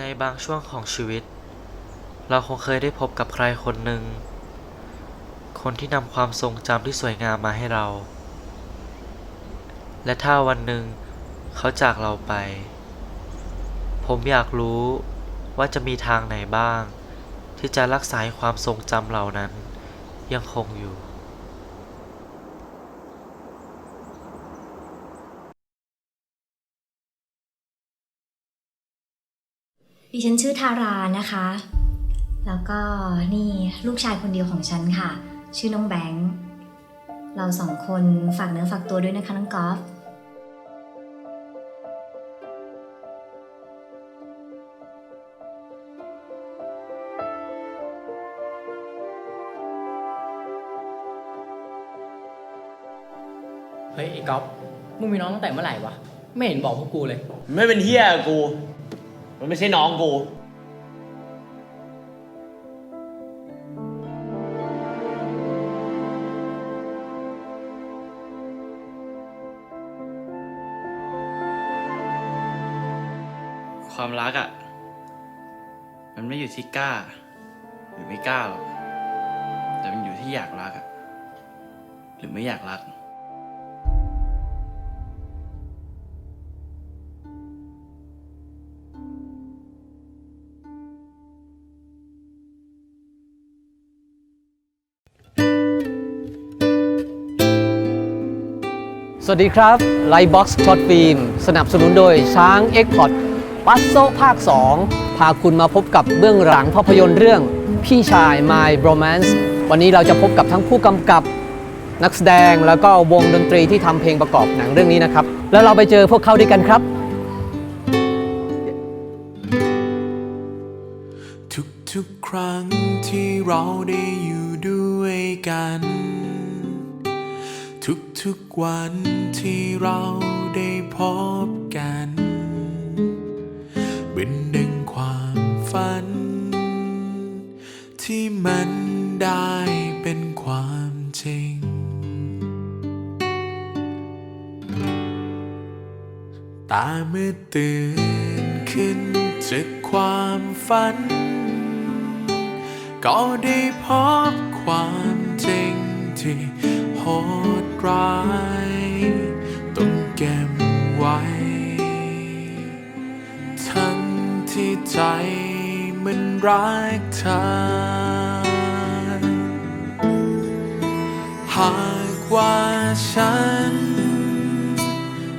ในบางช่วงของชีวิต เราคงเคยได้พบกับใครคนหนึ่ง คนที่นำความทรงจำที่สวยงามมาให้เรา และถ้าวันหนึ่งเขาจากเราไป ผมอยากรู้ว่าจะมีทางไหนบ้าง ที่จะรักษาความทรงจำเหล่านั้นยังคงอยู่ ดิฉันชื่อทารานะคะ แล้วก็นี่ลูกชายคนเดียวของฉันค่ะ ชื่อน้องแบงค์ เราสองคนฝากเนื้อฝากตัวด้วยนะคะน้องกอล์ฟเฮ้ยไอ้ก๊อฟมึงมีน้องตั้งแต่เมื่อไหร่วะ ไม่เห็นบอกพวกกูเลย ไม่เป็นเฮียกับกู มันไม่ใช่น้องกูความรักอะ่ะ มันไม่อยู่ที่กล้า หรือไม่กล้าหรอกแต่มันอยู่ที่อยากรักอะหรือไม่อยากรัก วัสดีครับไลบ็อกซ์ช็อตฟิล์มสนับสนุนโดยช้างเอ็กพอร์ตปัสโซภาค 2 พาคุณมาพบกับเบื้องหลังภาพยนตร์เรื่อง พี่ชาย My Bromance วันนี้เราจะพบกับทั้งผู้กำกับ นักแสดงแล้วก็วงดนตรีที่ทำเพลงประกอบหนังเรื่องนี้นะครับ แล้วเราไปเจอพวกเขาด้วยกันครับ ทุกๆครั้งที่เราได้อยู่ด้วยกัน ทุกๆวันที่เราได้พบกัน เป็นดังความฝัน ที่มันได้เป็นความจริง ตาเมื่อตื่นขึ้นจากความฝัน ก็ได้พบความจริงที่โหด ร้าย ต้องเก็บไว้ ทั้งที่ใจมันรักเธอ หากว่าฉัน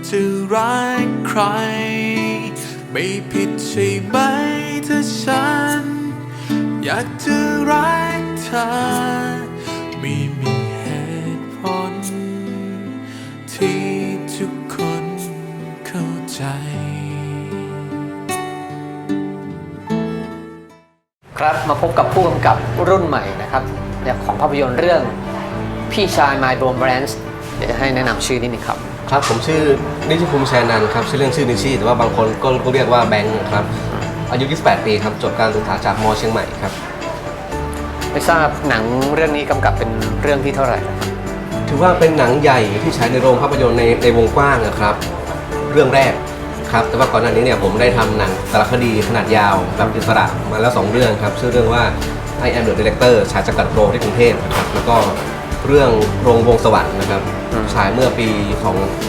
จะรักใคร ไม่ผิดใช่ไหมถ้าฉัน อยากจะรักเธอ ใจครับมาพบกับผู้กำกับรุ่นใหม่นะครับเนี่ยของภาพยนตร์เรื่องพี่ชาย My Bromance เดี๋ยวจะให้แนะนำชื่อนิดนึงครับ ครับผมชื่อนิชิภูมิแชยนันท์ครับชื่อเล่นชื่อนิชิแต่ว่าบางคนก็ก็เรียกว่าแบงค์ครับอายุ 28 ปีครับจบการศึกษาจากมเชียงใหม่ครับไม่ทราบหนังเรื่องนี้กำกับเป็นเรื่องที่เท่าไหร่แล้วครับถือว่าเป็นหนังใหญ่ที่ฉายในโรงภาพยนตร์ในในวงกว้างนะครับ เรื่องแรก ครับแต่ว่าก่อนหน้านี้เนี่ยผมได้ทำหนังสารคดีขนาดยาวแบบอิสระมาแล้ว 2 เรื่องครับ ชื่อเรื่องว่า I am the director ฉายจากกัดโรงที่กรุงเทพนะครับแล้วก็เรื่องโรงวงสวรรค์นะครับฉายเมื่อปี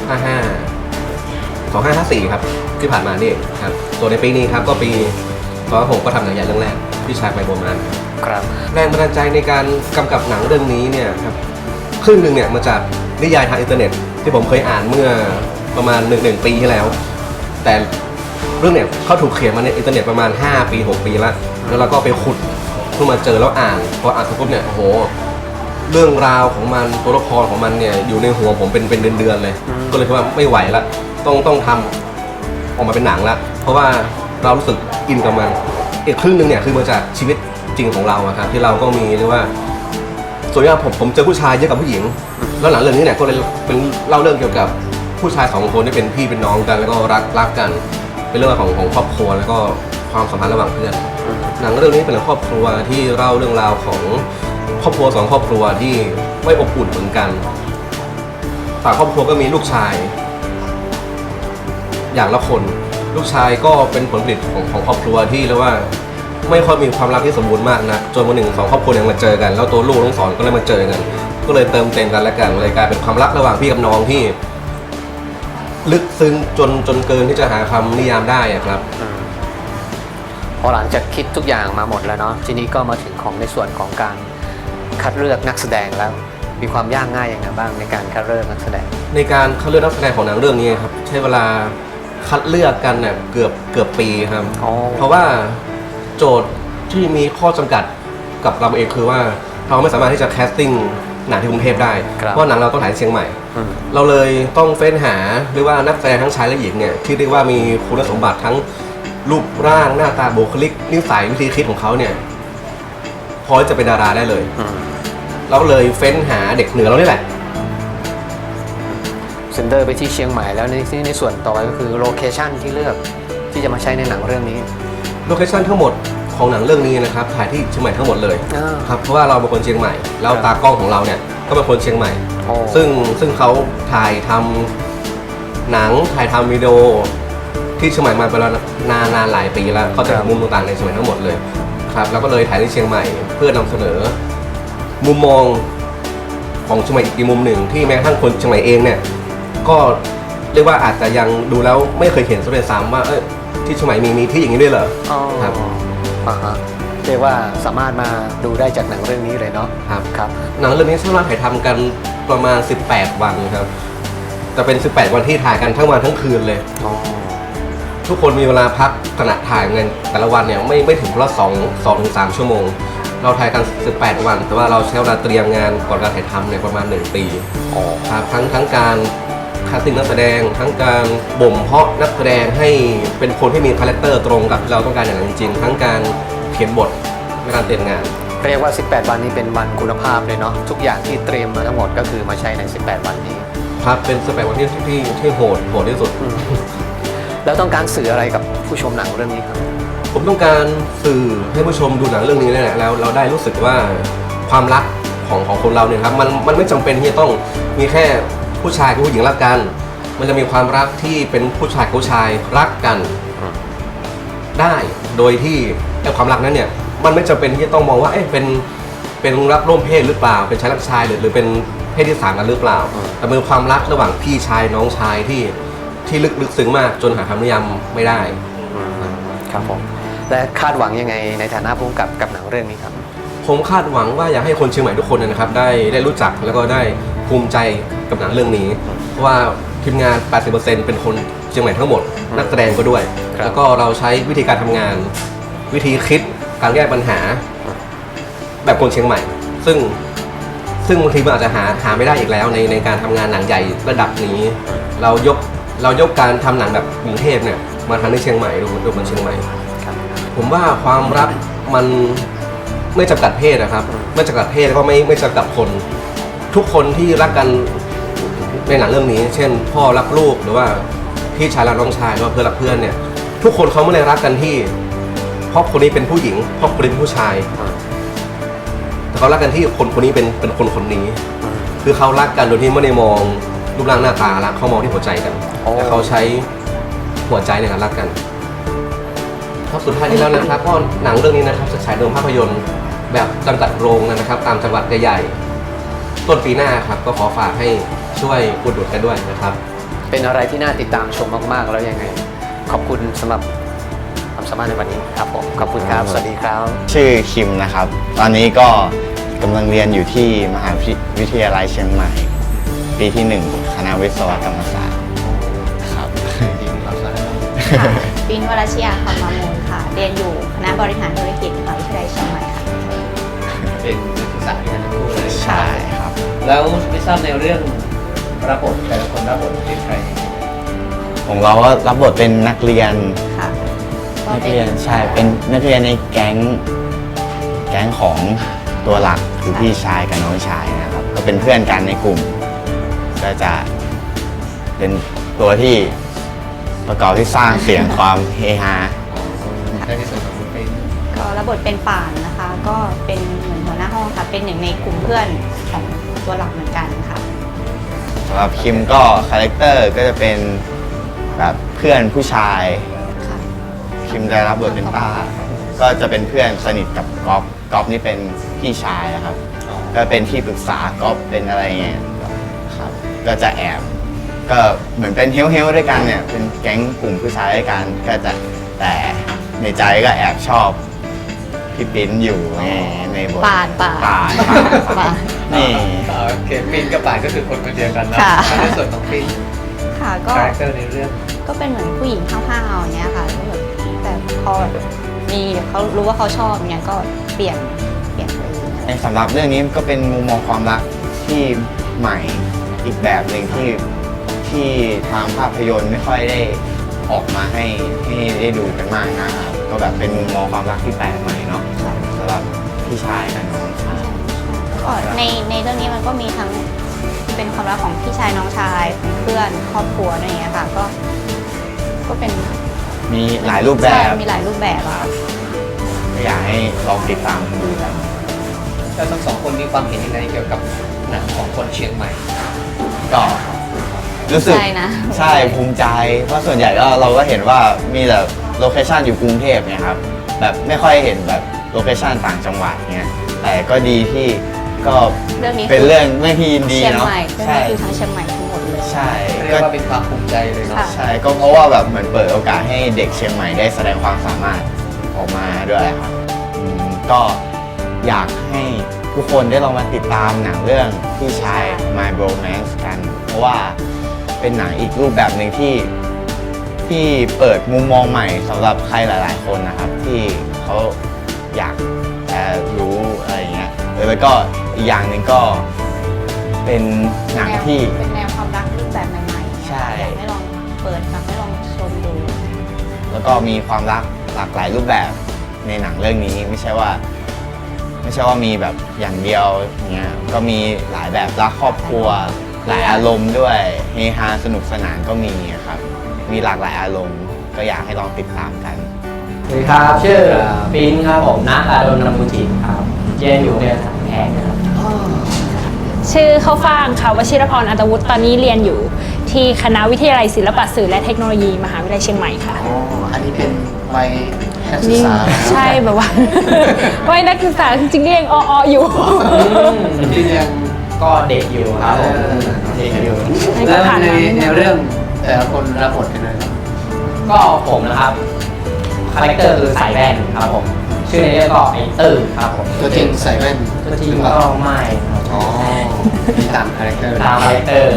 255 2554 ครับที่ผ่านมานี่เองครับส่วนในปีนี้ครับก็ปี2566ก็ทำหนังใหญ่เรื่องแรกพี่ชายไปโบมานครับครับ แรงบันดาลใจในการกำกับหนังเรื่องนี้เนี่ยครับครึ่งหนึ่งเนี่ยมาจากนิยายทางอินเทอร์เน็ต ที่ผมเคยอ่านเมื่อประมาณหนึ่งหนึ่งปีที่แล้ว แต่เรื่องเนี่ยเขาถูกเขียนมาในอินเทอร์เน็ตประมาณ 5 ปี 6 ปีแล้วแล้วเราก็ไปขุดเพิ่งมาเจอแล้วอ่านพออ่านเสร็จปุ๊บเนี่ยโอ้โห เรื่องราวของมันตัวละครของมันเนี่ยอยู่ในหัวผมเป็นเป็นเดือนๆเลย ก็เลยคิดว่าไม่ไหวละต้องต้องทำออกมาเป็นหนังละเพราะว่าเรารู้สึกอินกับมัน อีกครึ่งหนึ่งเนี่ยคือมาจากชีวิตจริงของเราอะครับที่เราก็มีเรียกว่าส่วนใหญ่ผมผมเจอผู้ชายเยอะกว่าผู้หญิง แล้วหลังเรื่องนี้เนี่ยก็เลยเป็นเล่าเรื่องเกี่ยวกับ ผู้ชายสองคนที่เป็นพี่เป็นน้องกัน แล้วก็รักรักกัน เป็นเรื่องของของครอบครัวแล้วก็ความสัมพันธ์ระหว่างเพื่อนหนังเรื่องนี้เป็นเรื่องครอบครัวที่เล่าเรื่องราวของครอบครัวสองครอบครัวที่ไม่อบอุ่นเหมือนกันต่างครอบครัวก็มีลูกชาย อย่างละคน ลูกชายก็เป็นผลผลิตของของครอบครัวที่เรียกว่าไม่ค่อยมีความรักที่สมบูรณ์มากนะจนวันหนึ่งสองครอบครัวเนี่ยมาเจอกัน แล้วตัวลูกทั้งสองก็เลยมาเจอกัน ก็เลยเติมเต็มกันและกันเลยกลายเป็นความรักระหว่างพี่กับน้องที่ ลึกซึ้งจนจนเกินที่จะหาคำนิยามได้อะครับพอหลังจากคิดทุกอย่างมาหมดแล้วเนาะทีนี้ก็มาถึงของในส่วนของการคัดเลือกนักแสดงแล้ว มีความยากง่ายยังไงบ้างในการคัดเลือกนักแสดง ในการคัดเลือกนักแสดงของหนังเรื่องนี้ครับ ใช้เวลาคัดเลือกกันเนี่ยเกือบเกือบปีครับ อ๋อ เพราะว่าโจทย์ที่มีข้อจำกัดกับเราเองคือว่าเราไม่สามารถที่จะแคสติ้ง หนังที่กรุงเทพได้ ครับ เพราะหนังเราต้องถ่ายที่เชียงใหม่ อืม เราเลยต้องเฟ้นหาหรือว่านักแสดงทั้งชายและหญิงเนี่ยที่เรียกว่ามีคุณสมบัติทั้งรูปร่างหน้าตาบุคลิกนิสัยวิธีคิดของเขาเนี่ยพอที่จะเป็นดาราได้เลย อืมเราเลยเฟ้นหาเด็กเหนือเรานี่แหละ เซนเตอร์ไปที่เชียงใหม่แล้วในที่ในส่วนต่อไปก็คือโลเคชันที่เลือกที่จะมาใช้ในหนังเรื่องนี้ โลเคชั่นทั้งหมด ของหนังเรื่องนี้นะครับถ่ายที่เชียงใหม่ทั้งหมดเลยอ่า ครับเพราะว่าเราเป็นคนเชียงใหม่แล้วตากล้องของเราเนี่ยก็เป็นคนเชียงใหม่โอ้ซึ่งซึ่งเขาถ่ายทำหนังถ่ายทำวิดีโอที่เชียงใหม่มาเป็นเวลานานนานหลายปีแล้วเขาจะเห็นมุมต่างๆในเชียงใหม่ทั้งหมดเลยครับแล้วก็เลยถ่ายที่เชียงใหม่เพื่อนำเสนอ มุมมองของเชียงใหม่อีกมุมหนึ่งที่แม้กระทั่งคนเชียงใหม่เองเนี่ยก็เรียกว่าอาจจะยังดูแล้วไม่เคยเห็นซะด้วยซ้ำว่าเอยที่เชียงใหม่มีมีที่อย่างนี้ด้วยเหรอ อ๋อครับ อ่าฮะเรียกว่าสามารถมาดูได้จากหนังเรื่องนี้เลยเนาะครับ ครับ หนังเรื่องนี้ใช้เวลาถ่ายทำกันประมาณ 18 วันครับ แต่เป็น 18 วันที่ถ่ายกันทั้งวันทั้งคืนเลย อ๋อทุกคนมีเวลาพักขณะถ่ายเงินแต่ละวันเนี่ยไม่ไม่ถึงละสองสองถึงสามชั่วโมง เราถ่ายกัน 18 วัน แต่ว่าเราใช้เวลาเตรียมงานก่อนการถ่ายทำเนี่ยประมาณ 1 ปีอ๋อ ครับทั้งทั้งการ คัสติ้งนักแสดง ทั้งการบ่มเพาะนักแสดงให้เป็นคนที่มีคาแรคเตอร์ตรงกับที่เราต้องการอย่างนั้นจริงๆทั้งการเขียนบทและการเตรียมงาน เรียกว่า 18 วันนี้เป็นวันคุณภาพเลยเนาะทุกอย่างที่เตรียมมาทั้งหมดก็คือมาใช้ใน 18 วันนี้ ครับเป็น18วันที่ที่ที่โหดโหดที่สุด แล้วต้องการสื่ออะไรกับผู้ชมหนังเรื่องนี้ครับ ผมต้องการสื่อให้ผู้ชมดูหนังเรื่องนี้นี่แหละแล้วเราได้รู้สึกว่าความรักของของคนเราเนี่ยครับมันมันไม่จำเป็นที่จะต้องมีแค่ ผู้ชายกับผู้หญิงรักกัน มันจะมีความรักที่เป็นผู้ชายกับผู้ชายรักกันอืมได้โดยที่ไอ้ความรักนั้นเนี่ย มันไม่จำเป็นที่จะต้องมองว่าเอ๊ะเป็นเป็นรักร่วมเพศหรือเปล่า เป็นชายรักชายหรือหรือเป็นเพศที่สามกันหรือเปล่า แต่เป็นความรักระหว่างพี่ชายน้องชายที่ที่ลึกลึกซึ้งมากจนหาคำนิยามไม่ได้ครับผมและคาดหวังยังไงในฐานะผู้กำกับกับหนังเรื่องนี้ครับผมคาดหวังว่าอยากให้คนเชียงใหม่ทุกคนเนยนะครับ ได้ได้รู้จักแล้วก็ได้ภูมิใจ กับหนังเรื่องนี้ เพราะว่าทีมงาน 80%เป็นคนเชียงใหม่ทั้งหมด นักแสดงก็ด้วย ครับ แล้วก็เราใช้วิธีการทำงาน วิธีคิดการแก้ปัญหา แบบคนเชียงใหม่ ซึ่งซึ่งบางทีมันอาจจะหาหาไม่ได้อีกแล้วในในการทำงานหนังใหญ่ระดับนี้ เรายกเรายกการทำหนังแบบกรุงเทพเนี่ยมาทำในเชียงใหม่ดูดูมันเชียงใหม่ ครับ ผมว่าความรักมันไม่จำกัดเพศนะครับ ไม่จำกัดเพศแล้วก็ไม่ไม่จำกัดคน ทุกคนที่รักกัน ในหนังเรื่องนี้ เช่น พ่อรักลูกหรือว่าพี่ชายรักน้องชายหรือว่าเพื่อนรักเพื่อนเนี่ยทุกคนเขาไม่ได้รักกันที่เพราะคนนี้เป็นผู้หญิงเพราะคนนี้เป็นผู้ชาย แต่เขารักกันที่คนคนนี้เป็นเป็นคนคนนี้ คือเขารักกันโดยที่ไม่ได้มองรูปร่างหน้าตารักเขามองที่หัวใจกันโอ้และเขาใช้หัวใจในการรักกันครับสุดท้ายนี้แล้วนะครับก็หนังเรื่องนี้นะครับจะฉายโรงภาพยนตร์แบบจำกัดโรงนะครับ ตามจังหวัดใหญ่ๆต้นปีหน้าครับก็ขอฝากให้ ช่วยอุดหนุนกันด้วยนะครับเป็นอะไรที่น่าติดตามชมมากๆ แล้วยังไง ขอบคุณสำหรับความสามารถในวันนี้ครับผมขอบคุณครับ สวัสดีครับ ชื่อคิมนะครับ ตอนนี้ก็กำลังเรียนอยู่ที่มหาวิทยาลัยเชียงใหม่ ปีที่1คณะวิศวกรรมศาสตร์ครับปินวรชยาคำมามูลค่ะ เรียนอยู่คณะบริหารธุรกิจมหาวิทยาลัยเชียงใหม่ค่ะ เป็นนักศึกษาที่นั่นทั้งคู่เลยใช่ครับ แล้วไม่ทราบในเรื่อง รับบทแต่ละคนรับบทเป็นใครของเราก็รับบทเป็นนักเรียนค่ะนักเรียนใช่เป็นนักเรียนในแก๊งแก๊งของตัวหลักคือพี่ชายกับน้องชายนะครับก็เป็นเพื่อนกันในกลุ่ม ก็จะเป็นตัวที่ประกอบที่สร้างเสียงความเฮฮาในที่สุดของคุณเป็นก็รับบทเป็นป่านนะคะ ก็เป็นเหมือนหัวหน้าห้องค่ะ เป็นหนึ่งในกลุ่มเพื่อนของตัวหลักเหมือนกันค่ะสำหรับคิมก็คาแรคเตอร์ก็จะเป็นแบบเพื่อนผู้ชายคิมได้รับบทเป็นต้า ก็จะเป็นเพื่อนสนิทกับก๊อฟก๊อฟนี่เป็นพี่ชายอะครับ ก็เป็นที่ปรึกษาก๊อฟเป็นอะไรเงี้ยครับ ก็จะแอบ ก็เหมือนเป็นเฮลเฮลด้วยกันเนี่ย เป็นแก๊งกลุ่มผู้ชายด้วยกัน ก็จะแต่ในใจก็แอบชอบพี่ปิ้นอยู่ในในบทปานปาน ปานปานปาน นี่ โอเคปินกับป่านก็คือคนคนเดียวกันนะค่ะ แล้วในส่วนของปินค่ะก็ คาแรคเตอร์ในเรื่องก็เป็นเหมือนผู้หญิงห้าวๆอย่างเงี้ยค่ะก็แบบแต่พอแบบมีเดี๋ยวเขารู้ว่าเขาชอบเงี้ยก็เปลี่ยนเปลี่ยนไปเองในสำหรับเรื่องนี้ก็เป็นมุมมองความรักที่ใหม่อีกแบบหนึ่งที่ที่ทางภาพยนตร์ไม่ค่อยได้ออกมาให้ให้ได้ดูกันมากนะครับก็แบบเป็นมุมมองความรักที่แปลกใหม่เนาะสำหรับพี่ชายกับน้องชาย ก็ในในเรื่องนี้มันก็มีทั้งเป็นความรักของพี่ชายน้องชายของเพื่อนครอบครัวอะไรอย่างเงี้ยค่ะก็ก็เป็นมีหลายรูปแบใช่บมีหลายรูปแบบอะก็อยากให้ลองติดตามดูกันแล้วทั้งสองคนมีความเห็นยังไงเกี่ยวกับหนังของคนเชียงใหม่ ก็ รู้สึก ใช่นะ ใช่ภูมิใจ เพราะส่วนใหญ่ก็เราก็เห็นว่ามีแต่โลเคชันอยู่กรุงเทพเนี่ยครับแบบไม่ค่อยเห็นแบบโลเคชันต่างจังหวัดเงี้ยแต่ก็ดีที่ ก็เรื่องนี้เป็นเรื่องไม่ที่ยินดีเชียงเนาะใหม่เรื่องใช่นี้คือทั้งเชียงใหม่ทั้งหมดเลย ใช่เรียก็กว่าเป็นความภูมิใจเลยเนาะ ค่ะ ใช่ก็เพราะว่าแบบเหมือนเปิดโอกาสให้เด็กเชียงใหม่ได้แสดงความสามารถออกมาด้วยครับอืมก็อยากให้ทุกคนได้ลองมาติดตามหนังเรื่องพี่ชาย My Bromance กัน เพราะว่าเป็นหนังอีกรูปแบบหนึ่งที่ที่เปิดมุมมองใหม่สำหรับใครหลาย ๆ คนนะครับ ที่เขาอยากจะรู้อะไรอย่างเงี้ยแล้วก็ อีกอย่างหนึ่งก็เป็นหนังที่ เป็นแนวความรักรูปแบบใหม่ๆใช่ อยากให้ลองเปิดฟังให้ลองชมดู แล้วก็มีความรักหลากหลายรูปแบบในหนังเรื่องนี้ไม่ใช่ว่า ไม่ใช่ว่ามีแบบอย่างเดียวอย่างเงี้ยก็มีหลายแบบรักครอบครัว หลายอารมณ์ด้วยเฮฮาสนุกสนานก็มีครับ มีหลากหลายอารมณ์ ก็อยากให้ลองติดตามกัน สวัสดีครับ ชื่อปิ้นครับผมนักอาดลนำมุจิตครับ เรียนอยู่ในสถานแพทย์นะครับ ชื่อข้าวฟ่างค่ะวชิรพรอัตวุฒิตอนนี้เรียนอยู่ ที่คณะวิทยาลัยศิลปะสื่อและเทคโนโลยีมหาวิทยาลัยเชียงใหม่ค่ะอ๋ออันนี้เป็นวัยนักศึกนี่ษาใช่แบบว่า วัยนักศึกษาจริงๆก็ยังออๆอยู่จริงๆยังก็เด็กอยู่ครับผมเด็กอยู่ให้ก็แล้วผ่านในมาในเรื่องแต่ละคนรับบทเป็นอะไรครับก็ผมนะครับคาแรคเตอร์คือสายแว่นครับผมชื่อในเรื่องก็ไอตื้อครับผมตัวจริงใส่แว่นตัวจริงหรือเปก็ล่าไม่ครับ อ๋อมีตามคาแรคเตอร์ตามคาแรคเตอร์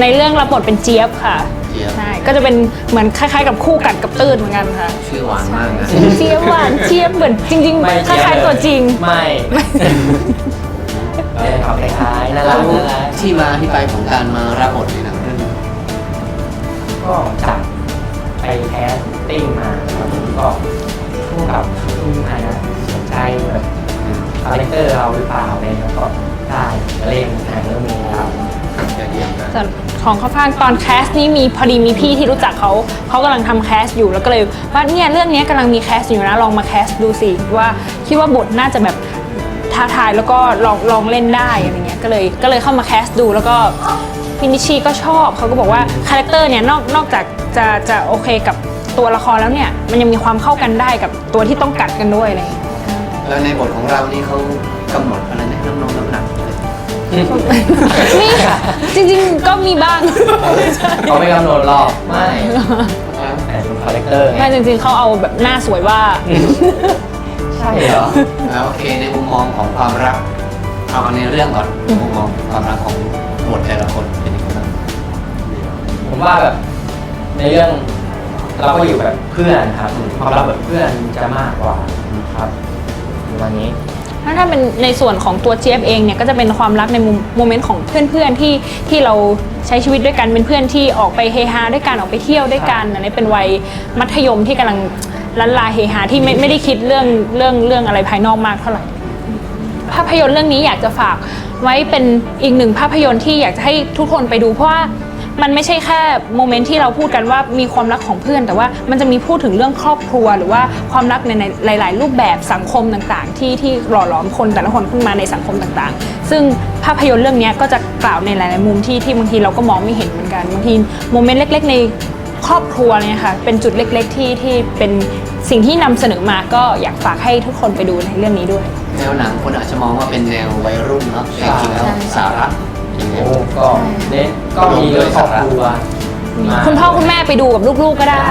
ในเรื่องรับบทเป็นเจี๊ยบค่ะเจี๊ยบ ใช่ก็จะเป็นเหมือนคล้ายๆ กับคู่กัดกับตื้นเหมือนกันค่ะ ชื่อหวานมากนะเจี๊ยบหวานเจี๊ยบเหมือนจริงไม่ๆคล้ายๆตัวจริง ไม่เออครับคล้ายๆน่ารัแล้กวน่ารักที่มาที่ไปของการมารับบทในหนังเรื่องนี้ก็จับไปแคสติ้งมาครับผมก็คู่กับผู้อาจจะสนใจแบบคาแรคเตอร์เราหรือเปล่าอะไรแล้วก็ได้เล่นหนังเรื่องนี้ครับจะเยี่ยมนะส่วนของข้าวฟ่างตอนแคสนี้มีพอดีมีพี่ที่รู้จักเขาเขากำลังทำแคสอยู่แล้วก็เลยว่าเนี่ยเรื่องนี้กำลังมีแคสอยู่นะลองมาแคสดูสิว่าคิดว่าบทน่าจะแบบท้าทายแล้วก็ลองลองเล่นได้อะไรเงี้ยก็เลยก็เลยเข้ามาแคสดูแล้วก็พินิชชีก็ชอบเขาก็บอกว่าคาแรคเตอร์เนี่ยนอกนอกจากจะจะโอเคกับตัวละครแล้วเนี่ยมันยังมีความเข้ากันได้กับตัวที่ต้องกัดกันด้วยอะไรเงี้ย แล้วในบทของเรานี่เขากำหนดอะไรนะน้ำนองน้ำหนักอะไรนี่จริงๆก็มีบ้าง เขาไม่กำหนดหรอกไม่แต่เป็นคาแรคเตอร์ไงไม่จริงๆเขาเอาแบบหน้าสวยว่า ใช่เหรอแล้วโอเคในมุมมองของความรักเอาในเรื่องก่อนมุมมองความรักของบทแต่ละคนเป็นยังไงบ้างผมว่าแบบในเรื่องเราก็อยู่แบบเพื่อนครับความรักแบบเพื่อนจะมากกว่าครับ ประมาณนี้ถ้าถ้าเป็นในส่วนของตัวเจี๊ยบเองเนี่ยก็จะเป็นความรักในมุมโมเมนต์ของเพื่อนๆที่ที่เราใช้ชีวิตด้วยกันเป็นเพื่อนที่ออกไปเฮฮาด้วยกันออกไปเที่ยวด้วยกันอันนี้เป็นวัยมัธยมที่กำลังลันลาเฮฮาที่ไม่ไม่ได้คิดเรื่องเรื่องเรื่องอะไรภายนอกมากเท่าไหร่ ภาพยนตร์เรื่องนี้อยากจะฝากไว้เป็นอีกหนึ่งภาพยนตร์ที่อยากจะให้ทุกคนไปดูเพราะว่า มันไม่ใช่แค่โมเมนต์ที่เราพูดกันว่ามีความรักของเพื่อน แต่ว่ามันจะมีพูดถึงเรื่องครอบครัว หรือว่าความรักในในหลาย ๆ รูปแบบสังคมต่างๆ ที่ที่หล่อหลอมคนแต่ละคนขึ้นมาในสังคมต่างๆ ซึ่งภาพยนตร์เรื่องนี้ก็จะกล่าวในหลาย ๆ มุมที่ที่บางทีเราก็มองไม่เห็นเหมือนกันบางทีโมเมนต์เล็ก ๆ ในครอบครัวเนี่ยค่ะเป็นจุดเล็ก ๆ ที่ที่เป็นสิ่งที่นำเสนอมาก็อยากฝากให้ทุกคนไปดูในเรื่องนี้ด้วย แนวหนังคนอาจจะมองว่าเป็นแนววัยรุ่นเนาะแต่จริงๆแล้วใช่สาระ จริงๆโอ้ก็เน้นก็มีเรื่องครอบครัวมาคุณพ่อคุณแม่ไปดูกับลูกๆก็ได้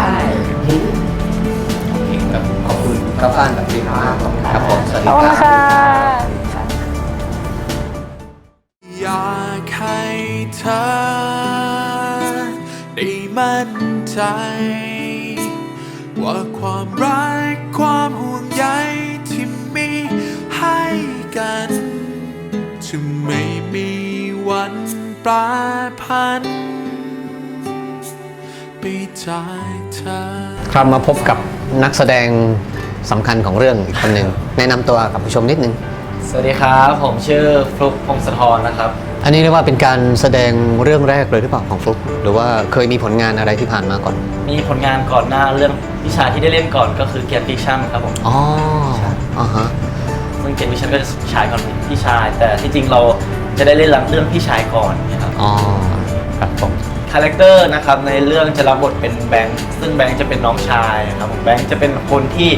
ครับขอบคุณครับท่านกับพี่ครับครับผมสวัสขดีอบคุณครัค่ะบอยากให้เธอได้มั่นใจ ว่าความรักความห่วงใยที่มีให้กัน จะไม่มี วันแปรพันไปจากเธอครับมาพบกับนักแสดงสำคัญของเรื่องอีกคนหนึ่งแนะนำตัวกับผู้ชมนิดนึง สวัสดีครับ ผมชื่อฟลุกพงศธรนะครับ อันนี้เรียกว่าเป็นการแสดงเรื่องแรกเลยหรือเปล่าของฟลุกหรือว่าเคยมีผลงานอะไรที่ผ่านมาก่อน มีผลงานก่อนหน้าเรื่องวิชาที่ได้เล่นก่อนก็คือเกียรติชั่นครับผมอ๋ออ่าฮะซึ่งเกียรติชั่นก็จะฉายก่อนพี่ชาย แต่ที่จริงเรา จะได้เล่นเรื่องพี่ชายก่อนนะครับ อ๋อครับผม คาแรคเตอร์นะครับในเรื่องจะรับบทเป็นแบงค์ซึ่งแบงค์จะเป็นน้องชายครับผมแบงค์จะเป็นคนที่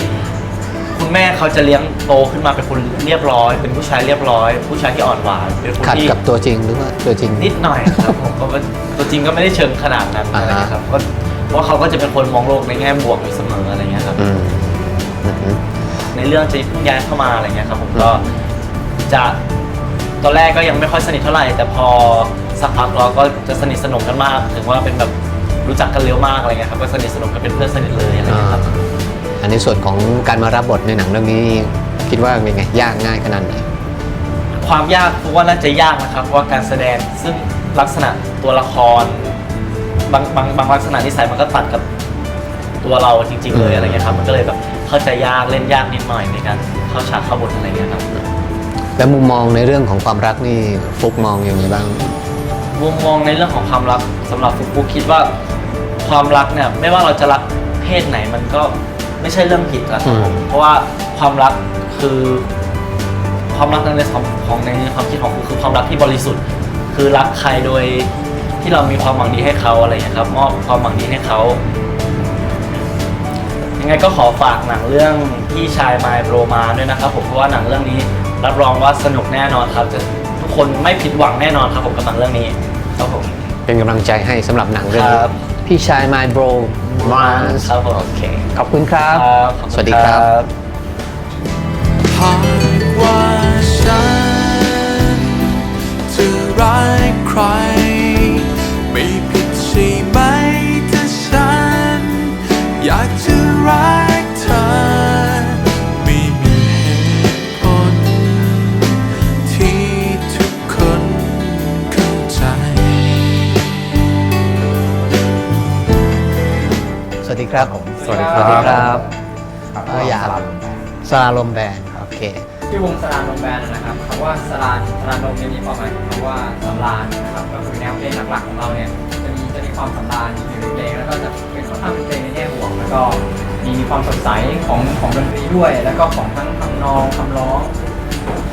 คุณแม่เขาจะเลี้ยงโตขึ้นมาเป็นคนเรียบร้อย เป็นผู้ชายเรียบร้อย ผู้ชายที่อ่อนหวานเป็นคนขัดที่กับตัวจริงหรือว่าตัวจริง นิดหน่อยครับผมก็ตัวจริงก็ไม่ได้เชิงขนาดนั้นอะไรอ่าฮะนะครับก็เพราะว่าเขาก็จะเป็นคนมองโลกในแง่บวกอยู่เสมออะไรเงี้ยครับ อืมอืมอืมในเรื่องจะเพิ่งย้ายเข้ามาอะไรเงี้ยครับผมก็จะ ตอนแรกก็ยังไม่ค่อยสนิทเท่าไหร่ แต่พอสักพักเราก็จะสนิทสนมกันมาก ถึงว่าเป็นแบบรู้จักกันเร็วมากอะไรเงี้ยครับก็สนิทสนมกันเป็นเพื่อนสนิทเลยอะไรอ่าเงี้ยครับอันในส่วนของการมารับบทในหนังเรื่องนี้คิดว่าเป็นไงยากง่ายขนาดไหนความยากเพราะว่าน่าจะยากนะครับเพราะว่าการแสดงซึ่งลักษณะตัวละครบางบางบางลักษณะนิสัยมันก็ตัดกับตัวเราจริง ๆ เลยอะไรเงี้ยครับมันก็เลยแบบเข้าใจยากเล่นยากนิดหน่อยในการเข้าฉากเข้าบทอะไรเงี้ยครับ แล้วมุมมองในเรื่องของความรักนี่ฟลุกมองอย่างไรบ้าง มุมมองในเรื่องของความรักสำหรับฟุกฟุกคิดว่าความรักเนี่ยไม่ว่าเราจะรักเพศไหนมันก็ไม่ใช่เรื่องผิดอะครับผมอืม เพราะว่าความรักคือความรักในของของในความคิดของฟุกคือความรักที่บริสุทธิ์ คือรักใครโดยที่เรามีความหวังดีให้เขาอะไรอย่างเงี้ยครับมอบความหวังดีให้เขา ยังไงก็ขอฝากหนังเรื่องพี่ชายไมโบรมาด้วยนะครับผมเพราะว่าหนังเรื่องนี้ รับรองว่าสนุกแน่นอนครับจะทุกคนไม่ผิดหวังแน่นอนครับผมกับหนังเรื่องนี้ครับผม เป็นกำลังใจให้สำหรับหนังเรื่องนี้ครับ พี่ชาย My Bro Mans ครับผมโอเคขอบคุณครับ ครับขอบคุณสวัสดีครับครับ หากว่าฉันจะรักใคร ไม่ผิดใช่ไหมถ้าฉัน อยากจะรักเธอ ดีครับสวัสดีสวัสดีครับครับเอ่ออยากสลาลมแบนโอเคที่วงสลานนมแบนนะครับคำว่าสลานสลานนมเนี่ยมีความหมายถึงคำว่าสำราญนะครับก็คือแนวเพลงหลักๆของเราเนี่ยจะมีจะมีความสำราญอยู่ในเพลงแล้วก็จะเป็นค่อนข้างเป็นเพลงในแง่บวกแล้วก็มีความสดใสของของดนตรีด้วย แล้วก็ของทั้งทำนองคำร้อง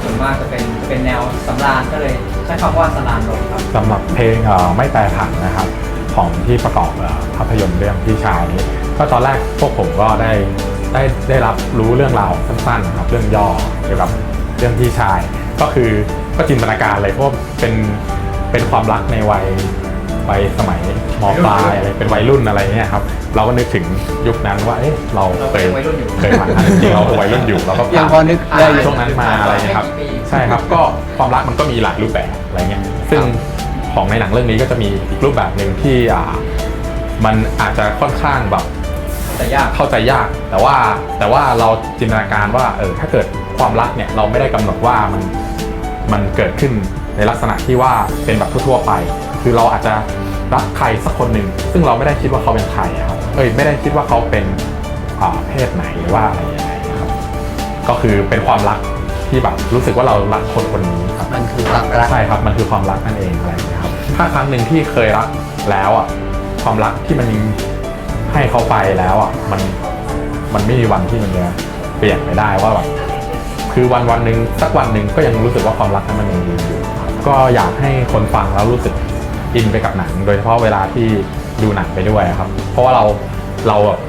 ส่วนมากจะเป็นจะเป็นแนวสำราญก็เลยใช้คำว่าสลานนมครับ สำหรับเพลงเอ่อไม่แปรผันนะครับ ของที่ประกอบเอ่อภาพยนตร์เรื่องพี่ชายนี้ก็ตอนแรกพวกผมก็ได้ได้ได้รับรู้เรื่องราวสั้นๆนะครับเรื่องย่อเกี่ยวกับเรื่องพี่ชาย ก็คือก็จินตนาการเลยเพราะว่าเป็นเป็นความรักในวัยวัยสมัยมปลายอะไรเป็นวัยรุ่นอะไรเงี้ยครับเราก็นึกถึงยุคนั้นว่าเอ๊ะเราเคยเราก็ยังวัยรุ่นอยู่เคยผ่านอันจริงๆเราวัยรุ่นอยู่เราก็ยังพอนึกได้อยู่ช่วงนั้นมาอะไรเงี้ยครับใช่ครับก็ความรักมันก็มีหลายรูปแบบอะไรเงี้ยซึ่ง ของในหนังเรื่องนี้ก็จะมีอีกรูปแบบหนึ่งที่อ่ามันอาจจะค่อนข้างแบบแต่ยากเข้าใจยาก แต่ว่าแต่ว่าเราจินตนาการว่าเออถ้าเกิดความรักเนี่ยเราไม่ได้กำหนดว่ามันมันเกิดขึ้นในลักษณะที่ว่าเป็นแบบทั่วๆไป คือเราอาจจะรักใครสักคนหนึ่งซึ่งเราไม่ได้คิดว่าเขาเป็นใครอะครับเอ้ยไม่ได้คิดว่าเขาเป็นอ่าเพศไหนหรือว่าอะไรยังไงนะครับก็คือเป็นความรักที่แบบรู้สึกว่าเรารักคนคนนี้ครับมันคือความรักใช่ครับมันคือความรักนั่นเองอะไรอย่างเงี้ยครับ ถ้าครั้งหนึ่งที่เคยรักแล้วอะความรักที่มันให้เขาไปแล้วอะมันมันไม่มีวันที่มันจะเปลี่ยนไปได้ว่าแบบคือวันวันหนึ่งสักวันหนึ่งก็ยังรู้สึกว่าความรักนั้นมันยังดีอยู่ก็อยากให้คนฟังแล้วรู้สึกอินไปกับหนัง โดยเฉพาะเวลาที่ดูหนังไปด้วยครับ เพราะว่าเราเราแบบ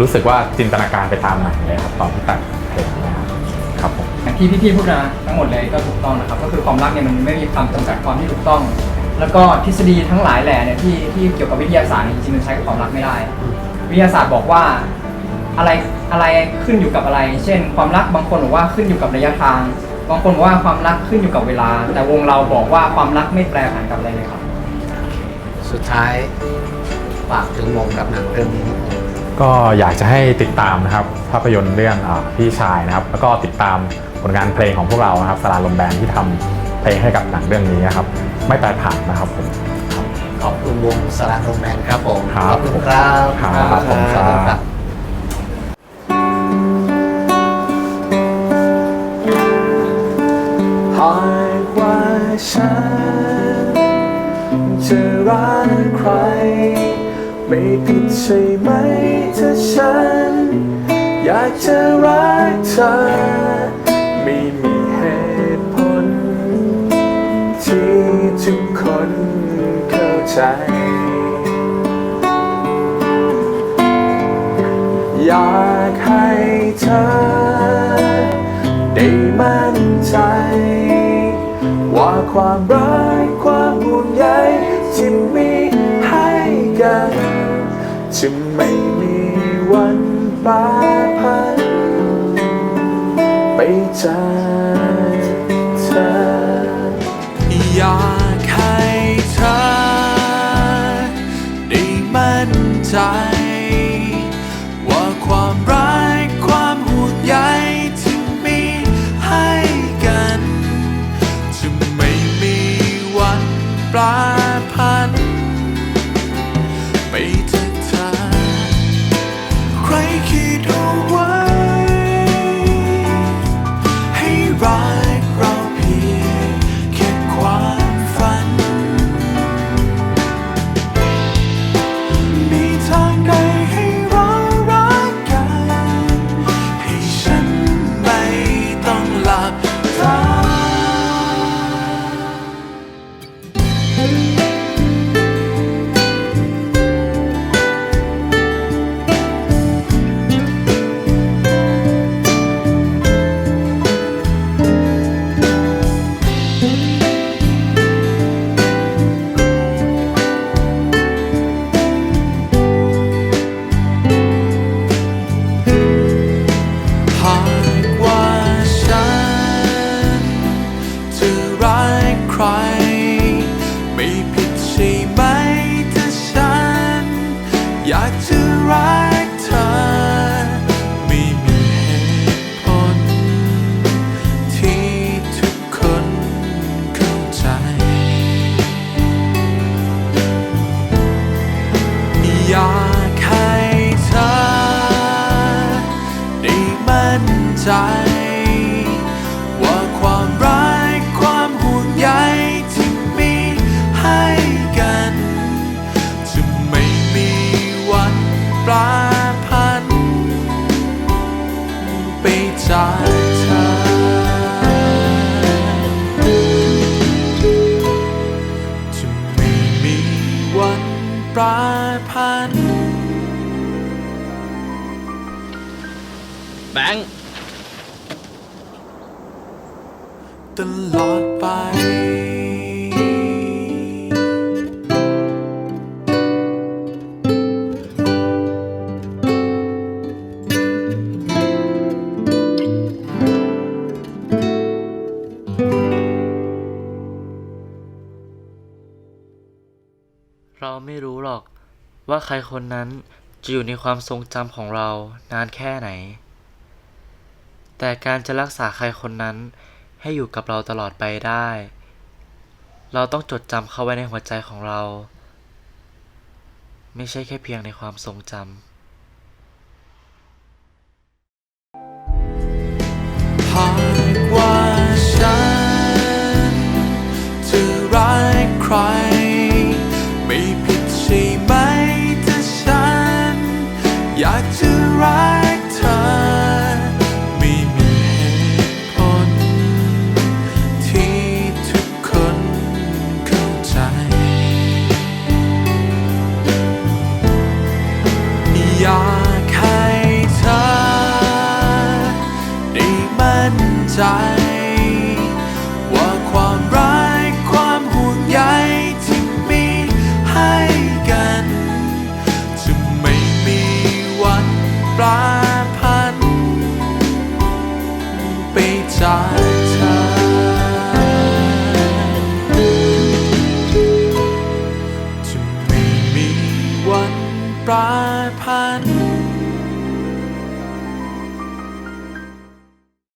รู้สึกว่าจินตนาการไปตามหนังเลยครับตอนที่ต่งเพลงนะครับครับผมอย่างที่พี่ๆพูดมาทั้งหมดเลยก็ถูกต้องนะครับ ก็คือความรักเนี่ยมันไม่มีคำจำกัดความที่ถูกต้อง แล้วก็ทฤษฎีทั้งหลายแหล่เนี่ยที่ที่เกี่ยวกับวิทยาศาสตร์เนี่ยจริงๆมันใช้กับความรักไม่ได้ วิทยาศาสตร์บอกว่าอะไรอะไรขึ้นอยู่กับอะไร เช่น ความรักบางคนบอกว่าขึ้นอยู่กับระยะทาง บางคนบอกว่าความรักขึ้นอยู่กับเวลา แต่วงเราบอกว่าความรักไม่แปรผันกับอะไรเลยครับ สุดท้ายฝากถึงวงกับหนังเรื่องนี้ก็อยากจะให้ติดตามนะครับภาพยนตร์เรื่องอาพี่ชายนะครับ แล้วก็ติดตามผลงานเพลงของพวกเรานะครับสลาลมแบนที่ทำเพ ลงให้กับหนังเรื่องนี้นะครับ ไม่แปรผันนะครับผมขอบคุณวงสลาโรงแรมครับผมครับขอบคุณครับครับผมครับขอณครับหากว่าฉันจะรักใคร ไม่ผิดใช่ไหมถ้าฉัน อยากจะรักเธอไม่ ใจอยากให้เธอ ได้มั่นใจ ว่าความรักความห่วงใยที่มีให้กัน จะไม่มีวันแปรผันไปจาก อยากให้เธอได้มั่นใจ ว่าใครคนนั้นจะอยู่ในความทรงจำของเรานานแค่ไหน แต่การจะรักษาใครคนนั้นให้อยู่กับเราตลอดไปได้ เราต้องจดจำเขาไว้ในหัวใจของเรา ไม่ใช่แค่เพียงในความทรงจำหากว่าฉันจะรักใคร